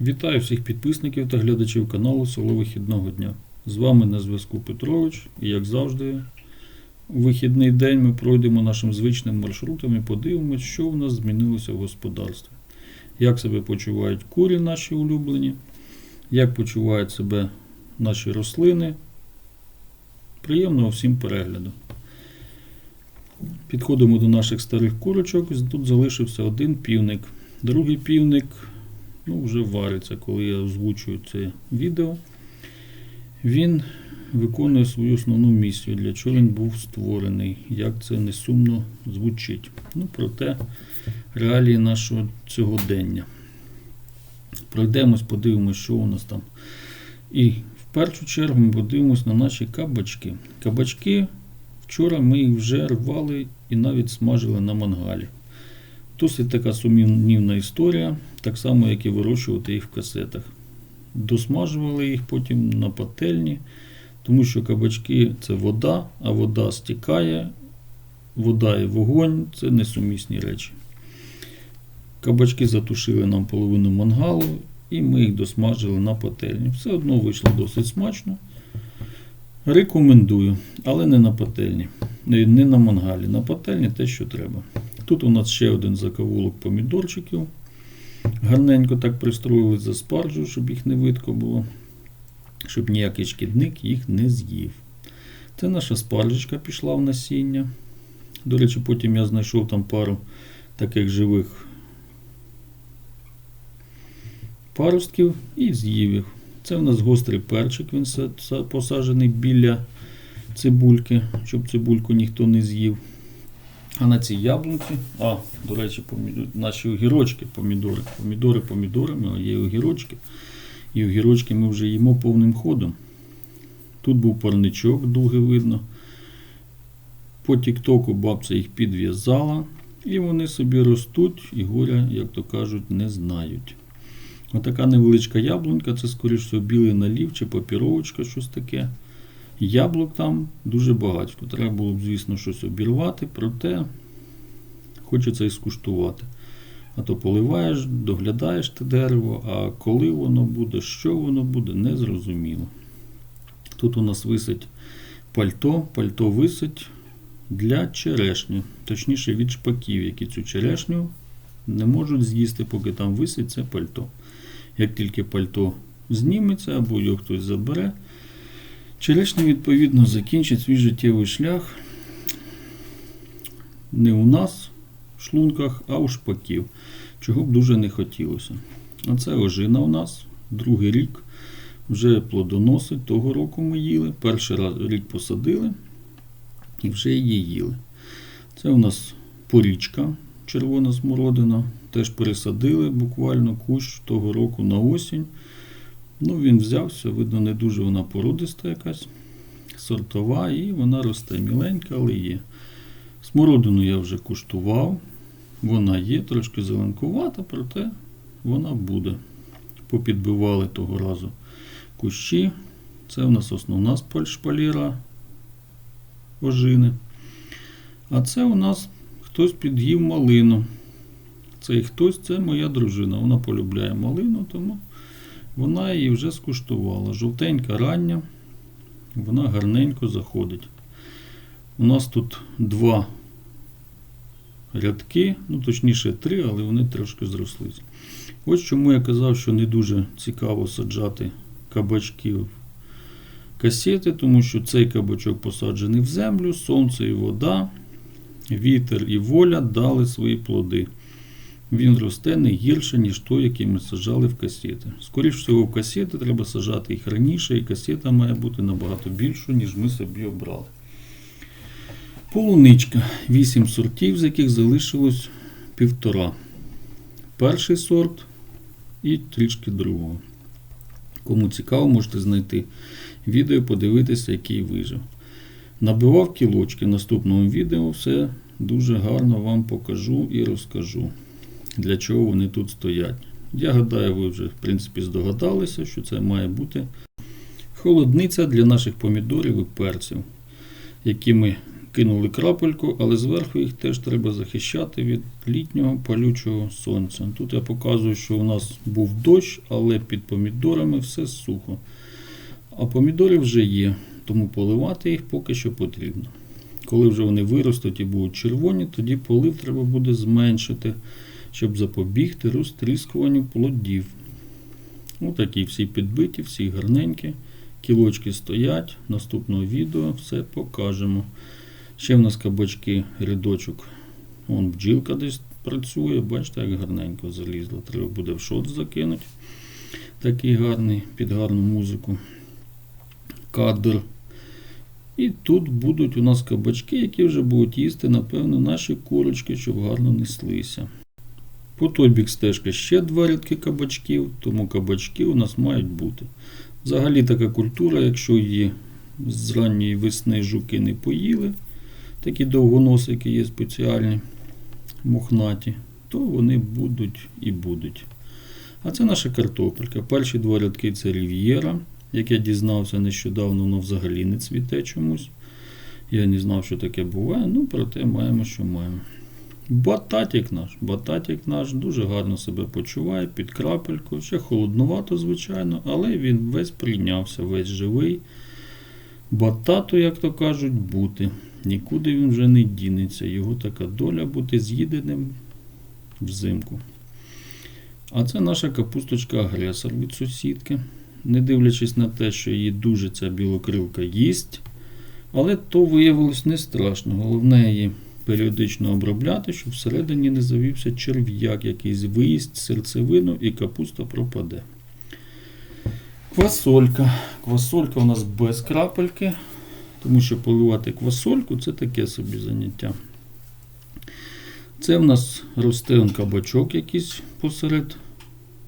Вітаю всіх підписників та глядачів каналу Село Вихідного дня. З вами на зв'язку Петрович, і як завжди, у вихідний день ми пройдемо нашим звичним маршрутом і подивимось, що у нас змінилося в господарстві. Як себе почувають курі наші улюблені, як почувають себе наші рослини. Приємного всім перегляду. Підходимо до наших старих курочок. Тут залишився один півник. Другий півник ну, вже вариться, коли я озвучую це відео. Він виконує свою основну місію, для чого він був створений, як це несумно звучить. Ну, проте реалії нашого сьогодення. Пройдемось, подивимось, що у нас там. І в першу чергу ми подивимось на наші кабачки. Кабачки вчора ми їх вже рвали і навіть смажили на мангалі. Досить така сумнівна історія, так само, як і вирощувати їх в касетах. Досмажували їх потім на пательні, тому що кабачки це вода, а вода стікає, вода і вогонь це несумісні речі. Кабачки затушили нам половину мангалу, і ми їх досмажили на пательні. Все одно вийшло досить смачно. Рекомендую, але не на пательні, не на мангалі. На пательні те, що треба. Тут у нас ще один закавулок помідорчиків. Гарненько так пристроїли за спаржу, щоб їх не видко було, щоб ніякий шкідник їх не з'їв. Це наша спаржечка пішла в насіння. До речі, потім я знайшов там пару таких живих паростків і з'їв їх. Це в нас гострий перчик, він посаджений біля цибульки, щоб цибульку ніхто не з'їв. А на цій яблунці, а, до речі, помідор, наші огірочки, помідори, помідори помідорами, є огірочки. І огірочки ми вже їмо повним ходом. Тут був парничок, дуги видно. По тіктоку бабця їх підв'язала, і вони собі ростуть і горя, як то кажуть, не знають. Отака невеличка яблунька, це, скоріш всього, білий налів чи папіровочка, щось таке. Яблук там дуже багатько. Треба було б, звісно, щось обірвати, проте хочеться і скуштувати. А то поливаєш, доглядаєш те дерево, а коли воно буде, що воно буде, не зрозуміло. Тут у нас висить пальто, пальто висить для черешні, точніше від шпаків, які цю черешню не можуть з'їсти, поки там висить це пальто. Як тільки пальто зніметься або його хтось забере, черешня, відповідно, закінчить свій життєвий шлях не у нас в шлунках, а у шпаків, чого б дуже не хотілося. А це ожина у нас, другий рік. Вже плодоносить. Того року ми їли. Перший раз рік посадили і вже її їли. Це у нас порічка, червона смородина. Теж пересадили буквально кущ того року на осінь. Ну, Він взявся, видно, не дуже вона породиста якась, сортова, і вона росте міленька, але є. Смородину я вже куштував. Вона є, трошки зеленкувата, проте вона буде. Попідбивали того разу кущі. Це у нас основна шпаліра ожини. А це у нас хтось під'їв малину. Цей хтось це моя дружина. Вона полюбляє малину, тому вона її вже скуштувала. Жовтенька рання, вона гарненько заходить. У нас тут два рядки, ну точніше три, але вони трошки зрослись. Ось чому я казав, що не дуже цікаво саджати кабачки в касети, тому що цей кабачок посаджений в землю, сонце і вода, вітер і воля дали свої плоди. Він росте не гірше, ніж той, який ми саджали в касети. Скоріше всього, в касети треба саджати їх раніше, і касета має бути набагато більшою, ніж ми собі обрали. Полуничка. 8 сортів, з яких залишилось півтора. Перший сорт і трішки другого. Кому цікаво, можете знайти відео, подивитися, який вижив. Набивав кілочки в наступному відео, все дуже гарно вам покажу і розкажу, для чого вони тут стоять. Я гадаю, ви вже в принципі здогадалися, що це має бути холодниця для наших помідорів і перців, які ми кинули крапельку, але зверху їх теж треба захищати від літнього палючого сонця. Тут я показую, що у нас був дощ, але під помідорами все сухо. А помідори вже є, тому поливати їх поки що потрібно. Коли вже вони виростуть і будуть червоні, тоді полив треба буде зменшити, щоб запобігти розтріскуванню плодів. Отакі всі підбиті, всі гарненькі. Кілочки стоять. Наступного відео все покажемо. Ще в нас кабачки, рядочок. Вон бджілка десь працює. Бачите, як гарненько залізла. Треба буде в шот закинути. Такий гарний, під гарну музику. Кадр. І тут будуть у нас кабачки, які вже будуть їсти, напевно, наші курочки, щоб гарно неслися. По той бік стежки ще два рядки кабачків, тому кабачки у нас мають бути. Взагалі така культура, якщо її з ранньої весни жуки не поїли, такі довгоносики є спеціальні, мохнаті, то вони будуть і будуть. А це наша картопелька. Перші два рядки це рів'єра. Як я дізнався нещодавно, воно взагалі не цвіте чомусь. Я не знав, що таке буває, ну проте маємо, що маємо. Бататік наш. Бататік наш дуже гарно себе почуває під крапельку. Ще холоднувато, звичайно, але він весь прийнявся, весь живий. Батату, як то кажуть, бути. Нікуди він вже не дінеться. Його така доля бути з'їденим взимку. А це наша капусточка агресор від сусідки. Не дивлячись на те, що її дуже ця білокрилка їсть. Але то виявилось не страшно. Головне її періодично обробляти, щоб всередині не завівся черв'як, якийсь виїсть серцевину і капуста пропаде. Квасолька. Квасолька у нас без крапельки, тому що поливати квасольку це таке собі заняття. Це в нас росте кабачок якийсь посеред,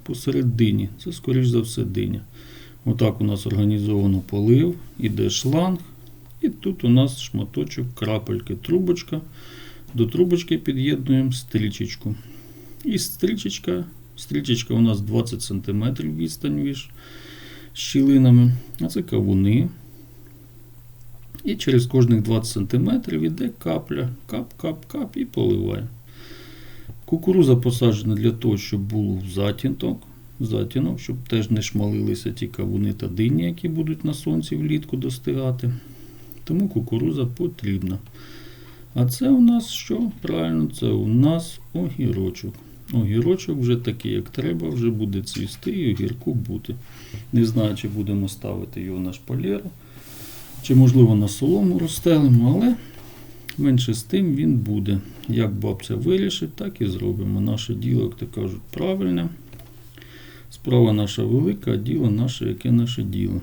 посередині. Це, скоріш за все, диня. Отак у нас організовано полив, іде шланг. І тут у нас шматочок крапельки, трубочка. До трубочки під'єднуємо стрічечку. І стрічечка, стрічечка у нас 20 см відстань між щілинами. А це кавуни. І через кожних 20 см йде капля. Кап-кап-кап і поливає. Кукуруза посаджена для того, щоб був затінок, затінок, щоб теж не шмалилися ті кавуни та дині, які будуть на сонці влітку достигати. Тому кукуруза потрібна. А це у нас що? Правильно, це у нас огірочок. Огірочок вже такий, як треба, вже буде цвісти і огірку бути. Не знаю, чи будемо ставити його на шпалеру, чи, можливо, на солому розстелимо, але менше з тим він буде. Як бабця вирішить, так і зробимо. Наше діло, як то кажуть, правильне. Справа наша велика, а діло наше, яке наше діло.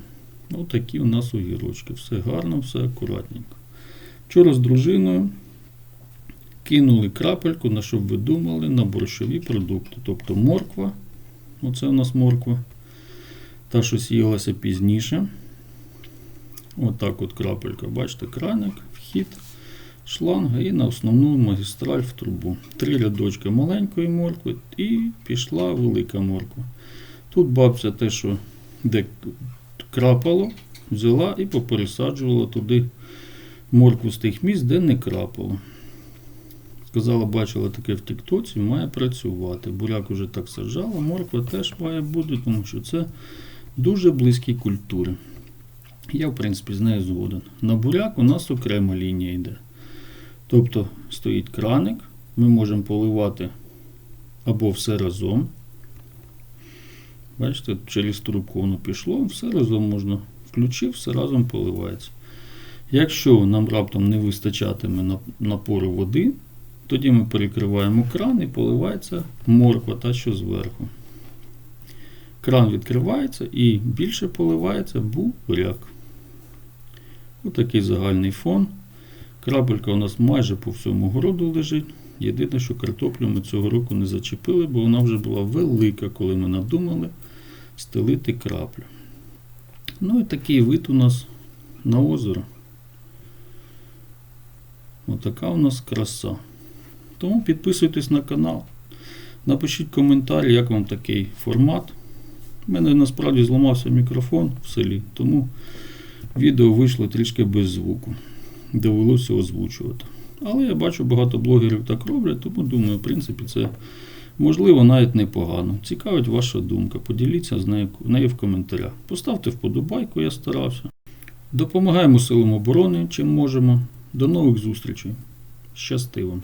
Отакі у нас огірочки. Все гарно, все акуратненько. Вчора з дружиною кинули крапельку, на що б ви думали, на борщові продукти. Тобто морква, оце у нас морква, та, що сіялася пізніше. Отак от крапелька. Бачите, краник, вхід, шланга і на основну магістраль в трубу. Три рядочки маленької моркви і пішла велика морква. Тут бабця те, що де крапало, взяла і попересаджувала туди моркву з тих місць, де не крапало. Сказала, бачила таке в Тіктоці, має працювати. Буряк уже так саджала, морква теж має бути, тому що це дуже близькі культури. Я, в принципі, з нею згоден. На буряк у нас окрема лінія йде. Тобто стоїть краник, ми можемо поливати або все разом. Бачите, через трубку воно пішло, все разом можна включив, все разом поливається. Якщо нам раптом не вистачатиме напору води, тоді ми перекриваємо кран і поливається морква та що зверху. Кран відкривається і більше поливається буряк. Отакий загальний фон. Крапелька у нас майже по всьому городу лежить. Єдине, що картоплю ми цього року не зачепили, бо вона вже була велика, коли ми надумали стелити краплю. Ну і такий вид у нас на озеро. Отака у нас краса. Тому підписуйтесь на канал. Напишіть коментар, як вам такий формат. У мене насправді зламався мікрофон в селі, тому відео вийшло трішки без звуку. довелося озвучувати. Але я бачу, багато блогерів так роблять, тому думаю, в принципі, це можливо навіть непогано. Цікавить ваша думка. Поділіться з нею, в коментарях. Поставте вподобайку, я старався. Допомагаємо силам оборони, чим можемо. До нових зустрічей. Щасти вам!